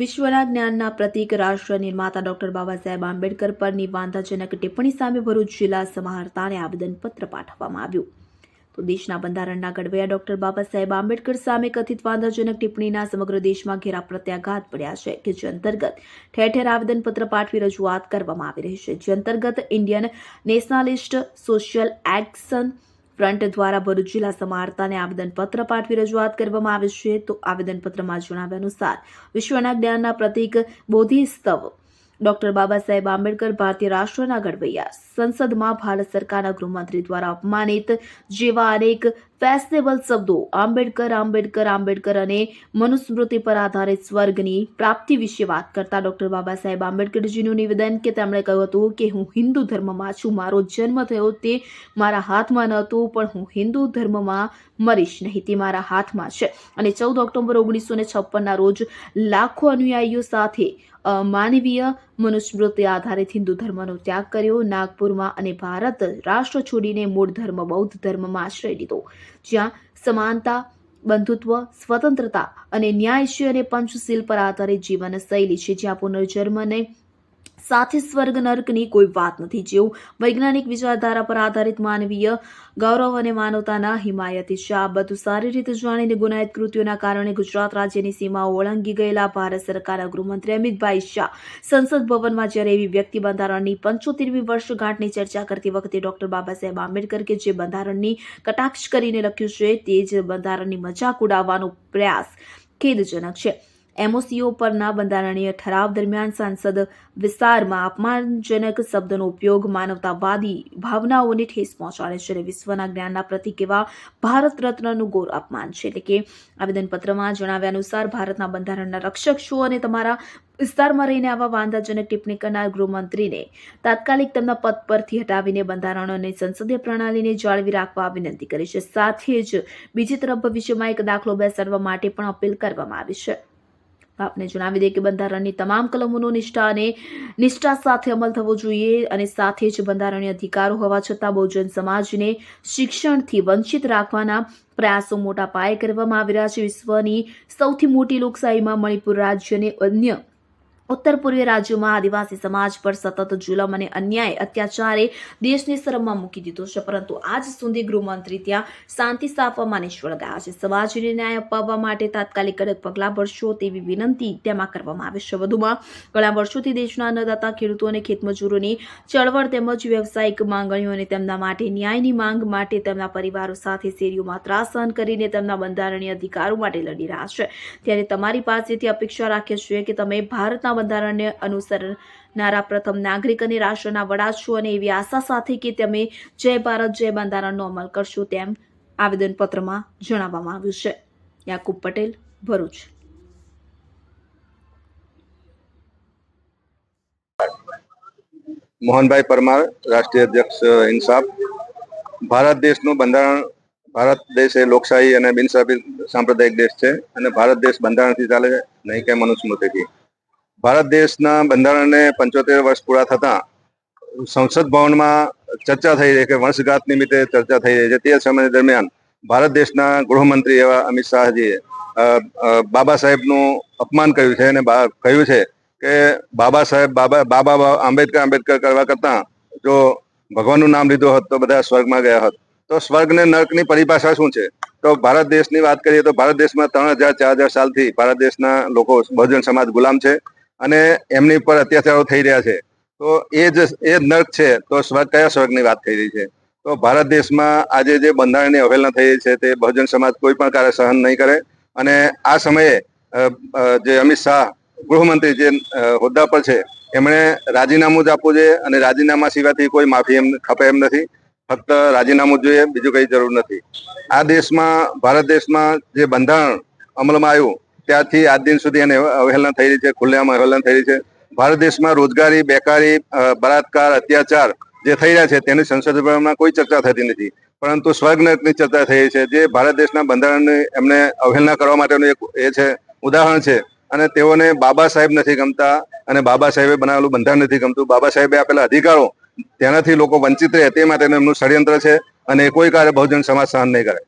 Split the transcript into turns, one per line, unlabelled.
વિશ્વના જ્ઞાનના પ્રતીક રાષ્ટ્ર નિર્માતા ડોક્ટર બાબા સાહેબ આંબેડકર પરની વાંધાજનક ટિપ્પણી સામે ભરૂચ જિલ્લા સમાહર્તાને આવેદનપત્ર પાઠવવામાં આવ્યું. તો દેશના બંધારણના ઘડવૈયા ડોક્ટર બાબા સાહેબ આંબેડકર સામે કથિત વાંધાજનક ટિપ્પણીના સમગ્ર દેશમાં ઘેરા પ્રત્યાઘાત પડ્યા છે કે જે અંતર્ગત ઠેર ઠેર આવેદનપત્ર પાઠવી રજૂઆત કરવામાં આવી રહી છે. જે અંતર્ગત Indian nationalist social action front દ્વારા ભરૂચ જિલ્લા સમાહર્તાને આવેદનપત્ર પાઠવી રજૂઆત કરવામાં આવે છે, તો આવેદનપત્રમાં જણાવ્યા અનુસાર વિશ્વના જ્ઞાનના પ્રતીક બોધિસ્તવ ડોક્ટર બાબા સાહેબ આંબેડકર ભારતીય રાષ્ટ્રના ઘડવૈયા. સંસદમાં ભારત સરકારના ગૃહમંત્રી દ્વારા અપમાનિત જેવા અનેક ફેશનેબલ શબ્દો આંબેડકર આંબેડકર આંબેડકર અને મનુસ્મૃતિ પર આધારિત સ્વર્ગની પ્રાપ્તિ વિશે વાત કરતા ડોક્ટર બાબા સાહેબ આંબેડકરજીનું નિવેદન કે તેમણે કહ્યું હતું કે, હું હિન્દુ ધર્મમાં છું. મારો જન્મ થયો તે મારા હાથમાં ન હતું, પણ હું હિન્દુ ધર્મમાં મરીશ નહીં. તે મારા હાથમાં છે. અને ચૌદ ઓક્ટોબર ઓગણીસો ને છપ્પનના રોજ લાખો અનુયાયીઓ સાથે માનવીય મનુસ્મૃતિ આધારિત હિન્દુ ધર્મનો ત્યાગ કર્યો. નાગપુરમાં અને ભારત રાષ્ટ્ર છોડીને મૂળ ધર્મ બૌદ્ધ ધર્મમાં આશ્રય લીધો. જ્યાં સમાનતા, બંધુત્વ, સ્વતંત્રતા અને ન્યાય અને પંચશીલ પર આધારિત જીવન શૈલી છે. જ્યાં પુનર્જન્મને સાથે સ્વર્ગ નર્કની કોઈ વાત નથી. જેવું વૈજ્ઞાનિક વિચારધારા પર આધારિત માનવીય ગૌરવ અને માનવતાના હિમાયતી આ બધું સારી રીતે જાણીને ગુનાહિત કૃત્યોના કારણે ગુજરાત રાજ્યની સીમાઓ ઓળંગી ગયેલા ભારત સરકારના ગૃહમંત્રી અમિતભાઈ શાહ સંસદ ભવનમાં જ્યારે એવી વ્યક્તિ બંધારણની પંચોતેરમી વર્ષગાંઠની ચર્ચા કરતી વખતે ડોક્ટર બાબા સાહેબ આંબેડકર કે જે બંધારણની કટાક્ષ કરીને લખ્યું છે તે જ બંધારણની મજાક ઉડાવવાનો પ્રયાસ ખેદજનક છે. એમઓસીઓ પરના બંધારણીય ઠરાવ દરમિયાન સાંસદ વિસ્તારમાં અપમાનજનક શબ્દનો ઉપયોગ માનવતાવાદી ભાવનાઓને ઠેસ પહોંચાડે છે અને વિશ્વના જ્ઞાનના પ્રતિક એવા ભારત રત્નનું ગૌર અપમાન છે. એટલે કે આવેદનપત્રમાં જણાવ્યા અનુસાર ભારતના બંધારણના રક્ષક છો અને તમારા વિસ્તારમાં રહીને આવા વાંધાજનક ટિપ્પણી કરનાર ગૃહમંત્રીને તાત્કાલિક તેમના પદ પરથી હટાવીને બંધારણ અને સંસદીય પ્રણાલીને જાળવી રાખવા વિનંતી કરી છે. સાથે જ બીજી તરફ ભવિષ્યમાં એક દાખલો બેસાડવા માટે પણ અપીલ કરવામાં આવી છે. આપને જણાવી દઈએ કે બંધારણની તમામ કલમોનો નિષ્ઠા અને નિષ્ઠા સાથે અમલ થવો જોઈએ અને સાથે જ બંધારણીય અધિકારો હોવા છતાં બહુજન સમાજને શિક્ષણથી વંચિત રાખવાના પ્રયાસો મોટા પાયે કરવામાં આવી રહ્યા છે. વિશ્વની સૌથી મોટી લોકશાહીમાં મણિપુર રાજ્યને અન્ય ઉત્તર પૂર્વીય રાજ્યોમાં આદિવાસી સમાજ પર સતત જુલમ અને અન્યાય અત્યાચારે દેશને શરમમાં મૂકી દીધો છે. પરંતુ આજ સુધી ગૃહમંત્રી ત્યાં શાંતિ સ્થાપવામાં નિષ્ફળ ગયા છે. સમાજને ન્યાય અપાવવા માટે તાત્કાલિક કડક પગલાં ભરશો તેવી વિનંતી તેમાં કરવામાં આવે છે. વધુમાં, ઘણા વર્ષોથી દેશના અન્નદાતા, ખેડૂતો અને ખેતમજૂરોની ચળવળ તેમજ વ્યવસાયિક માંગણીઓ અને તેમના માટે ન્યાયની માંગ માટે તેમના પરિવારો સાથે શેરીઓમાં ત્રાસ સહન કરીને તેમના બંધારણીય અધિકારો માટે લડી રહ્યા છે. ત્યારે તમારી પાસેથી અપેક્ષા રાખીએ છીએ કે તમે ભારતના બંધારણને અનુસરનારા પ્રથમ નાગરિક અને રાષ્ટ્રના વડા છો અને એવી આશા સાથે કે તમે જય ભારત, જય બંધારણનો અમલ કરશો તેમ આવેદનપત્રમાં જણાવવામાં આવ્યું છે. યાકુબ પટેલ, ભરૂચ.
મોહનભાઈ પરમાર, રાષ્ટ્રીય અધ્યક્ષ ઇન્સાફ. ભારત દેશનું બંધારણ, ભારત દેશ એ લોકશાહી અને બિનસાંપ્રદાયિક દેશ છે અને ભારત દેશ બંધારણથી ચાલે છે. નહીં કે મનુસ્મૃતિથી ભારત દેશના બંધારણને પંચોતેર વર્ષ પૂરા થતા સંસદ ભવનમાં ચર્ચા થઈ રહી કે વર્ષગાંઠ નિમિત્તે ચર્ચા થઈ રહી છે. તે સમય દરમિયાન ભારત દેશના ગૃહમંત્રી એવા અમિત શાહજીએ બાબા સાહેબનું અપમાન કર્યું છે અને કહ્યું છે કે બાબા સાહેબ, બાબા બાબા આંબેડકર આંબેડકર કરવા કરતા જો ભગવાનનું નામ લીધું હોત તો બધા સ્વર્ગમાં ગયા હોત. તો સ્વર્ગ ને નર્કની પરિભાષા શું છે? તો ભારત દેશની વાત કરીએ તો ભારત દેશમાં ત્રણ હજાર, ચાર હજાર સાલથી ભારત દેશના લોકો, બહુજન સમાજ ગુલામ છે. અને એમની પર અત્યાચારો થઈ રહ્યા છે. તો એ જ એ જ નર્ક છે, તો સ્વર્ગ, કયા સ્વર્ગની વાત થઈ રહી છે? તો ભારત દેશમાં આજે જે બંધારણની અવહેલના થઈ રહી છે તે બહુજન સમાજ કોઈ પણ કાર્ય સહન નહીં કરે અને આ સમયે જે અમિત શાહ, ગૃહમંત્રી જે હોદ્દા પર છે, એમણે રાજીનામું જ આપવું જોઈએ અને રાજીનામા સિવાયથી કોઈ માફી એમ, ખપે એમ નથી. ફક્ત રાજીનામું જોઈએ, બીજું કઈ જરૂર નથી. આ દેશમાં, ભારત દેશમાં જે બંધારણ અમલમાં આવ્યું ત્યારથી આજ દિન સુધી એને અવહેલના થઈ રહી છે, ખુલ્લેઆમ અવહેલના થઈ રહી છે. ભારત દેશમાં રોજગારી, બેકારી બળાત્કાર, અત્યાચાર જે થઈ રહ્યા છે, તેની સંસદમાં કોઈ ચર્ચા થતી નથી. પરંતુ સ્વર્ગ નરકની ચર્ચા થઈ છે, જે ભારત દેશના બંધારણની એમને અવહેલના કરવા માટેનું એક એ છે, ઉદાહરણ છે. અને તેઓને બાબા સાહેબ નથી ગમતા અને બાબા સાહેબે બનાવેલું બંધારણ નથી ગમતું. બાબા સાહેબે આપેલા અધિકારો તેનાથી લોકો વંચિત રહે તે માટેનું એમનું ષડયંત્ર છે અને કોઈ કાર્ય બહુજન સમાજ સહન નહીં કરે.